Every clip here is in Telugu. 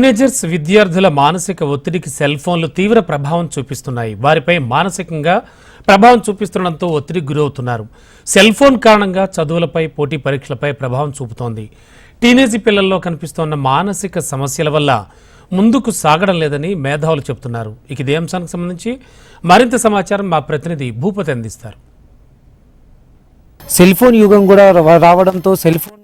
టీనేజర్స్ విద్యార్థుల మానసిక ఒత్తిడికి సెల్ ఫోన్లు తీవ్ర ప్రభావం చూపిస్తున్నాయి. వారిపై మానసికంగా ప్రభావం చూపిస్తుండటంతో ఒత్తిడికి గురవుతున్నారు. సెల్ ఫోన్ కారణంగా చదువులపై పోటీ పరీక్షలపై ప్రభావం చూపుతోంది. టీనేజీ పిల్లల్లో కనిపిస్తోన్న మానసిక సమస్యల వల్ల ముందుకు సాగడం లేదని మేధావులు చెబుతున్నారు. ఇక ఇదే అంశానికి సంబంధించి మరింత సమాచారం మా ప్రతినిధి భూపతి అందిస్తారు. సెల్ ఫోన్ యుగం కూడా రావడంతో సెల్ ఫోన్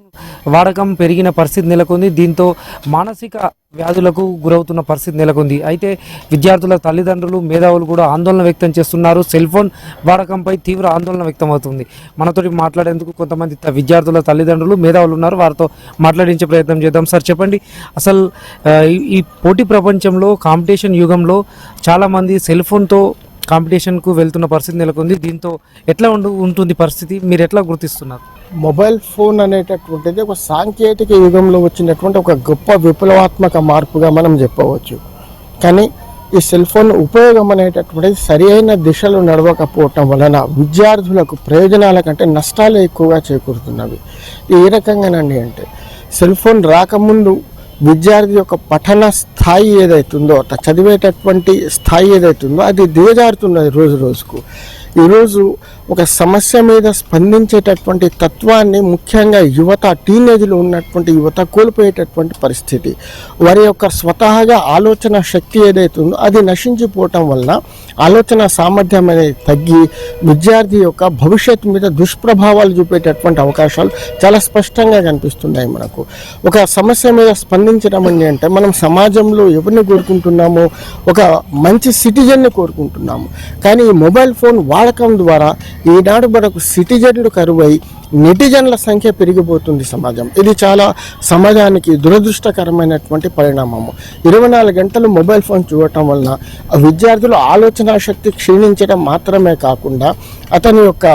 వాడకం పెరిగిన పరిస్థితి నెలకొంది. దీంతో మానసిక వ్యాధులకు గురవుతున్న పరిస్థితి నెలకొంది. అయితే విద్యార్థుల తల్లిదండ్రులు మేధావులు కూడా ఆందోళన వ్యక్తం చేస్తున్నారు. సెల్ ఫోన్ వాడకంపై తీవ్ర ఆందోళన వ్యక్తం అవుతుంది మనతోటి మాట్లాడేందుకు కొంతమంది విద్యార్థుల తల్లిదండ్రులు మేధావులు ఉన్నారు. వారితో మాట్లాడించే ప్రయత్నం చేద్దాం. సార్ చెప్పండి. అసలు ఈ పోటీ ప్రపంచంలో కాంపిటీషన్ యుగంలో చాలామంది సెల్ ఫోన్తో కాంపిటీషన్కు వెళ్తున్న పరిస్థితి నెలకొంది. దీంతో ఎట్లా ఉండు ఉంటుంది పరిస్థితి? మీరు ఎట్లా గుర్తిస్తున్నారు? మొబైల్ ఫోన్ అనేటటువంటిది ఒక సాంకేతిక యుగంలో వచ్చినటువంటి ఒక గొప్ప విప్లవాత్మక మార్పుగా మనం చెప్పవచ్చు. కానీ ఈ సెల్ ఫోన్ ఉపయోగం అనేటటువంటిది సరి అయిన దిశలో నడవకపోవటం వలన విద్యార్థులకు ప్రయోజనాల కంటే నష్టాలు ఎక్కువగా చేకూరుతున్నవి. ఏ రకంగానండి అంటే సెల్ ఫోన్ రాకముందు విద్యార్థి యొక్క పఠన స్థాయి ఏదైతుందో చదివేటటువంటి స్థాయి ఏదైతుందో అది దిగజారుతున్నది రోజు రోజుకు. ఈరోజు ఒక సమస్య మీద స్పందించేటటువంటి తత్వాన్ని ముఖ్యంగా యువత టీనేజ్లో ఉన్నటువంటి యువత కోల్పోయేటటువంటి పరిస్థితి. వారి యొక్క స్వతహాగా ఆలోచన శక్తి ఏదైతే ఉందో అది నశించిపోవటం వలన ఆలోచన సామర్థ్యం అనేది తగ్గి విద్యార్థి యొక్క భవిష్యత్తు మీద దుష్ప్రభావాలు చూపేటటువంటి అవకాశాలు చాలా స్పష్టంగా కనిపిస్తున్నాయి మనకు. ఒక సమస్య మీద స్పందించడం అని అంటే మనం సమాజంలో ఎవరిని కోరుకుంటున్నాము ఒక మంచి సిటిజన్ని కోరుకుంటున్నాము. కానీ ఈ మొబైల్ ఫోన్ వాడకం ద్వారా ఈనాడు మనకు సిటిజన్లు కరువై నెటిజన్ల సంఖ్య పెరిగిపోతుంది సమాజం. ఇది చాలా సమాజానికి దురదృష్టకరమైనటువంటి పరిణామము. ఇరవై నాలుగు గంటలు మొబైల్ ఫోన్ చూడటం వలన విద్యార్థుల ఆలోచన శక్తి క్షీణించడం మాత్రమే కాకుండా అతని యొక్క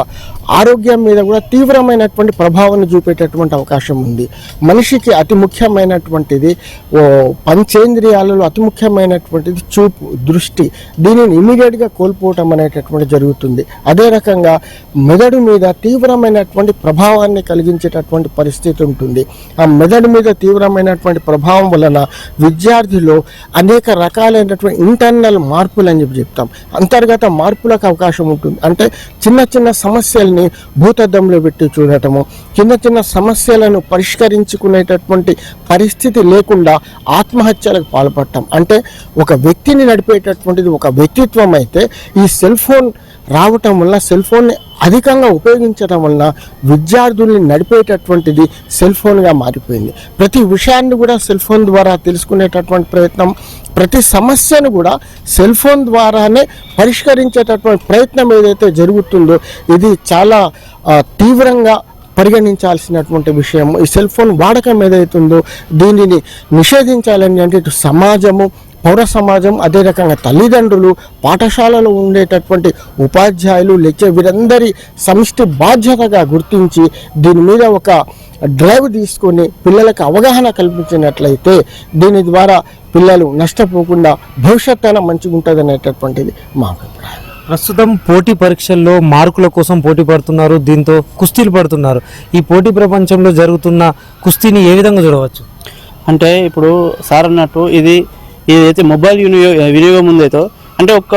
ఆరోగ్యం మీద కూడా తీవ్రమైనటువంటి ప్రభావాన్ని చూపేటటువంటి అవకాశం ఉంది. మనిషికి అతి ముఖ్యమైనటువంటిది ఓ పంచేంద్రియాలలో అతి ముఖ్యమైనటువంటిది చూపు దృష్టి. దీనిని ఇమీడియట్గా కోల్పోవటం అనేటటువంటి జరుగుతుంది. అదే రకంగా మెదడు మీద తీవ్రమైనటువంటి ప్రభావాన్ని కలిగించేటటువంటి పరిస్థితి ఉంటుంది. ఆ మెదడు మీద తీవ్రమైనటువంటి ప్రభావం వలన విద్యార్థిలో అనేక రకాలైనటువంటి ఇంటర్నల్ మార్పులు అని చెప్పి చెప్తాం. అంతర్గత మార్పులకు అవకాశం ఉంటుంది. అంటే చిన్న చిన్న సమస్యల్ని భూతద్దంలో పెట్టి చూడటము చిన్న చిన్న సమస్యలను పరిష్కరించుకునేటటువంటి పరిస్థితి లేకుండా ఆత్మహత్యలకు పాల్పడటం. అంటే ఒక వ్యక్తిని నడిపేటటువంటిది ఒక వ్యక్తిత్వం అయితే ఈ సెల్ ఫోన్ రావటం వల్ల సెల్ ఫోన్ని అధికంగా ఉపయోగించడం వలన విద్యార్థుల్ని నడిపేటటువంటిది సెల్ ఫోన్గా మారిపోయింది. ప్రతి విషయాన్ని కూడా సెల్ ఫోన్ ద్వారా తెలుసుకునేటటువంటి ప్రయత్నం ప్రతి సమస్యను కూడా సెల్ ఫోన్ ద్వారానే పరిష్కరించేటటువంటి ప్రయత్నం ఏదైతే జరుగుతుందో ఇది చాలా తీవ్రంగా పరిగణించాల్సినటువంటి విషయం. ఈ సెల్ ఫోన్ వాడకం ఏదైతుందో దీనిని నిషేధించాలని అంటే ఇటు సమాజము పౌర సమాజం అదే రకంగా తల్లిదండ్రులు పాఠశాలలో ఉండేటటువంటి ఉపాధ్యాయులు లెక్చర్ వీరందరి సమిష్టి బాధ్యతగా గుర్తించి దీని మీద ఒక డ్రైవ్ తీసుకొని పిల్లలకు అవగాహన కల్పించినట్లయితే దీని ద్వారా పిల్లలు నష్టపోకుండా భవిష్యత్తు అయినా మంచిగా ఉంటుంది అనేటటువంటిది మా అభిప్రాయం. ప్రస్తుతం పోటీ పరీక్షల్లో మార్కుల కోసం పోటీ పడుతున్నారు దీంతో కుస్తీలు పడుతున్నారు. ఈ పోటీ ప్రపంచంలో జరుగుతున్న కుస్తీని ఏ విధంగా చూడవచ్చు? అంటే ఇప్పుడు సార్ అన్నట్టు ఇది ఏదైతే మొబైల్ వినియోగం ఉందైతే అంటే ఒక్క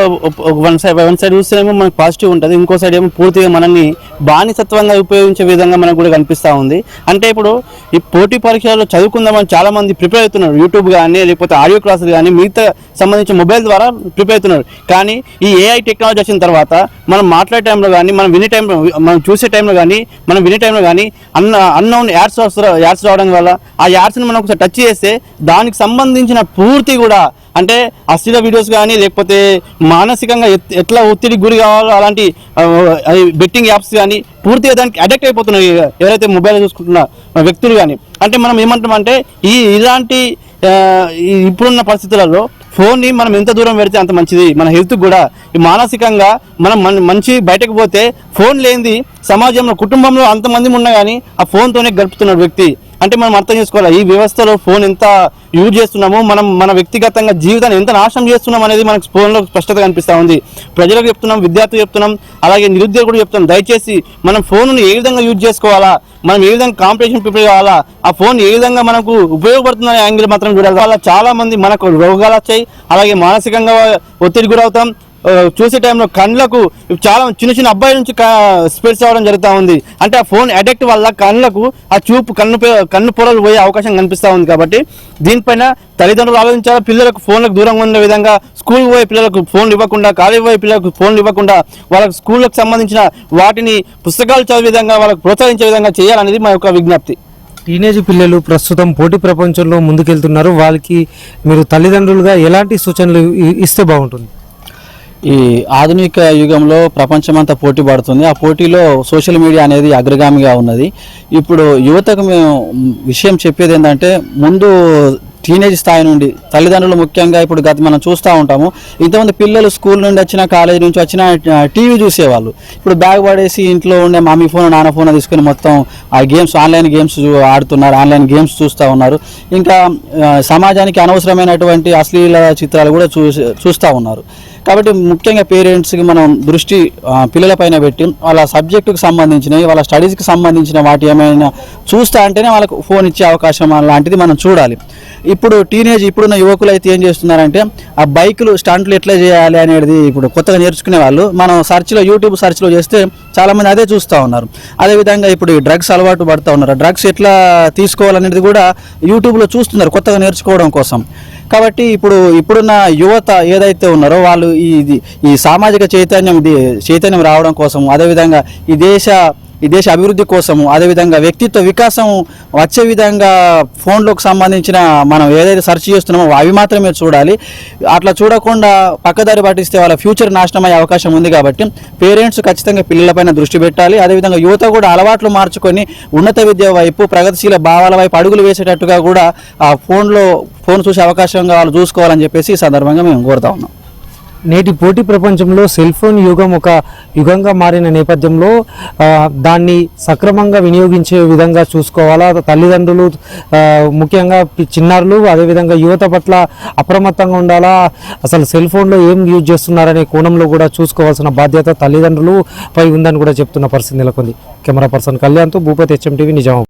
ఒక వన్ సైడ్ వన్ సైడ్ చూస్తేనేమో మనకు పాజిటివ్ ఉంటుంది. ఇంకో సైడ్ ఏమో పూర్తిగా మనల్ని బానిసత్వంగా ఉపయోగించే విధంగా మనకు కూడా కనిపిస్తూ ఉంది. అంటే ఇప్పుడు ఈ పోటీ పరీక్షల్లో చదువుకుందామని చాలామంది ప్రిపేర్ అవుతున్నారు. యూట్యూబ్ కానీ లేకపోతే ఆడియో క్లాసులు కానీ మిగతా సంబంధించిన మొబైల్ ద్వారా ప్రిపేర్ అవుతున్నారు. కానీ ఈ ఏఐ టెక్నాలజీ వచ్చిన తర్వాత మనం మాట్లాడే టైంలో కానీ మనం వినే టైంలో మనం చూసే టైంలో కానీ మనం వినే టైంలో కానీ అన్న అన్నోన్ యాడ్స్ వస్తారు యాడ్స్ రావడం వల్ల ఆ యాడ్స్ని మనం ఒకసారి టచ్ చేస్తే దానికి సంబంధించిన పూర్తి కూడా అంటే అస్థిర వీడియోస్ కానీ లేకపోతే మానసికంగా ఎట్లా ఒత్తిడికి గురి కావాలో అలాంటి బెట్టింగ్ యాప్స్ కానీ పూర్తిగా దానికి అడిక్ట్ అయిపోతున్నారు ఎవరైతే మొబైల్ చూసుకుంటున్న వ్యక్తులు కానీ. అంటే మనం ఏమంటామంటే ఈ ఇలాంటి ఈ ఇప్పుడున్న పరిస్థితులలో ఫోన్ని మనం ఎంత దూరం పెడితే అంత మంచిది. మన హెల్త్ కూడా. ఈ మానసికంగా మనం మంచి బయటకు పోతే ఫోన్ లేనిది సమాజంలో కుటుంబంలో అంతమంది ఉన్నా కానీ ఆ ఫోన్తోనే గడుపుతున్నాడు వ్యక్తి. అంటే మనం అర్థం చేసుకోవాలి ఈ వ్యవస్థలో ఫోన్ ఎంత యూజ్ చేస్తున్నామో మనం మన వ్యక్తిగతంగా జీవితాన్ని ఎంత నాశనం చేస్తున్నాం అనేది మనకు ఫోన్లో స్పష్టత కనిపిస్తూ ఉంది. ప్రజలకు చెప్తున్నాం విద్యార్థులు చెప్తున్నాం అలాగే నిరుద్యోగులు చెప్తున్నాం. దయచేసి మనం ఫోన్ను ఏ విధంగా యూజ్ చేసుకోవాలా మనం ఏ విధంగా కాంపిటీషన్ ప్రిపేర్ కావాలా ఆ ఫోన్ ఏ విధంగా మనకు ఉపయోగపడుతుందనే యాంగిల్ మాత్రం చూడాలి. అలా చాలా మంది మనకు రోగాలు వచ్చాయి అలాగే మానసికంగా ఒత్తిడి గురవుతాం చూసే టైంలో కళ్ళకు చాలా చిన్న చిన్న అబ్బాయి నుంచి స్పెడ్స్ అవ్వడం జరుగుతూ ఉంది. అంటే ఆ ఫోన్ అడిక్ట్ వల్ల కళ్ళకు ఆ చూపు కన్ను కన్ను పొరలు పోయే అవకాశం కనిపిస్తూ ఉంది కాబట్టి దీనిపైన తల్లిదండ్రులు ఆలోచించాలి? పిల్లలకు ఫోన్లకు దూరంగా ఉండే విధంగా స్కూల్కి పోయే పిల్లలకు ఫోన్లు ఇవ్వకుండా కాలేజీ పోయే పిల్లలకు ఫోన్లు ఇవ్వకుండా వాళ్ళకు స్కూళ్ళకు సంబంధించిన వాటిని పుస్తకాలు చదివే విధంగా వాళ్ళకు ప్రోత్సహించే విధంగా చేయాలనేది మా యొక్క విజ్ఞప్తి. టీనేజ్ పిల్లలు ప్రస్తుతం పోటీ ప్రపంచంలో ముందుకెళ్తున్నారు. వాళ్ళకి మీరు తల్లిదండ్రులుగా ఎలాంటి సూచనలు ఇస్తే బాగుంటుంది? ఈ ఆధునిక యుగంలో ప్రపంచమంతా పోటీ పడుతుంది. ఆ పోటీలో సోషల్ మీడియా అనేది అగ్రగామిగా ఉన్నది. ఇప్పుడు యువతకు మేము విషయం చెప్పేది ఏంటంటే ముందు టీనేజ్ స్థాయి నుండి తల్లిదండ్రులు ముఖ్యంగా ఇప్పుడు గత మనం చూస్తూ ఉంటాము ఇంతమంది పిల్లలు స్కూల్ నుండి వచ్చిన కాలేజ్ నుంచి వచ్చిన టీవీ చూసేవాళ్ళు. ఇప్పుడు బ్యాగ్ పడేసి ఇంట్లో ఉండే మమ్మీ ఫోన్ నాన్న ఫోన్ తీసుకుని మొత్తం ఆ గేమ్స్ ఆన్లైన్ గేమ్స్ ఆడుతున్నారు ఆన్లైన్ గేమ్స్ చూస్తూ ఉన్నారు. ఇంకా సమాజానికి అనవసరమైనటువంటి అశ్లీల చిత్రాలు కూడా చూ చూస్తూ ఉన్నారు. కాబట్టి ముఖ్యంగా పేరెంట్స్కి మనం దృష్టి పిల్లలపైన పెట్టి వాళ్ళ సబ్జెక్టుకు సంబంధించినవి వాళ్ళ స్టడీస్కి సంబంధించిన వాటి ఏమైనా చూస్తా అంటేనే వాళ్ళకు ఫోన్ ఇచ్చే అవకాశం లాంటిది మనం చూడాలి. ఇప్పుడు టీనేజ్ ఇప్పుడున్న యువకులు అయితే ఏం చేస్తున్నారంటే ఆ బైకులు స్టంట్లు ఎట్లా చేయాలి అనేది ఇప్పుడు కొత్తగా నేర్చుకునే వాళ్ళు. మనం సర్చ్లో యూట్యూబ్ సర్చ్లో చేస్తే చాలామంది అదే చూస్తూ ఉన్నారు. అదేవిధంగా ఇప్పుడు ఈ డ్రగ్స్ అలవాటు పడుతూ ఉన్నారు. డ్రగ్స్ ఎట్లా తీసుకోవాలనేది కూడా యూట్యూబ్లో చూస్తున్నారు కొత్తగా నేర్చుకోవడం కోసం. కాబట్టి ఇప్పుడు ఇప్పుడున్న యువత ఏదైతే ఉన్నారో వాళ్ళు ఈ ఇది- ఈ సామాజిక చైతన్యం చైతన్యం రావడం కోసం అదేవిధంగా ఈ దేశ ఈ దేశ అభివృద్ధి కోసము అదేవిధంగా వ్యక్తిత్వ వికాసం వచ్చే విధంగా ఫోన్లోకి సంబంధించిన మనం ఏదైతే సెర్చ్ చేస్తున్నామో అవి మాత్రమే చూడాలి. అట్లా చూడకుండా పక్కదారి పట్టిస్తే వాళ్ళ ఫ్యూచర్ నాశనం అయ్యే అవకాశం ఉంది కాబట్టి పేరెంట్స్ ఖచ్చితంగా పిల్లలపైన దృష్టి పెట్టాలి. అదేవిధంగా యువత కూడా అలవాట్లు మార్చుకొని ఉన్నత విద్య వైపు ప్రగతిశీల భావాల వైపు అడుగులు వేసేటట్టుగా కూడా ఆ ఫోన్లో ఫోన్ చూసే అవకాశంగా వాళ్ళు చూసుకోవాలని చెప్పేసి ఈ సందర్భంగా మేము కోరుతా ఉన్నాం. నేటి పోటీ ప్రపంచంలో సెల్ ఫోన్ యుగం ఒక యుగంగా మారిన నేపథ్యంలో దాన్ని సక్రమంగా వినియోగించే విధంగా చూసుకోవాలా? తల్లిదండ్రులు ముఖ్యంగా చిన్నారులు అదేవిధంగా యువత పట్ల అప్రమత్తంగా ఉండాలా? అసలు సెల్ ఫోన్లో ఏం యూజ్ చేస్తున్నారనే కోణంలో కూడా చూసుకోవాల్సిన బాధ్యత తల్లిదండ్రులు పై ఉందని కూడా చెప్తున్న పరిస్థితి నెలకొంది. కెమెరా పర్సన్ కళ్యాణ్తో భూపతి హెచ్ఎం టీవీ నిజామాబాద్.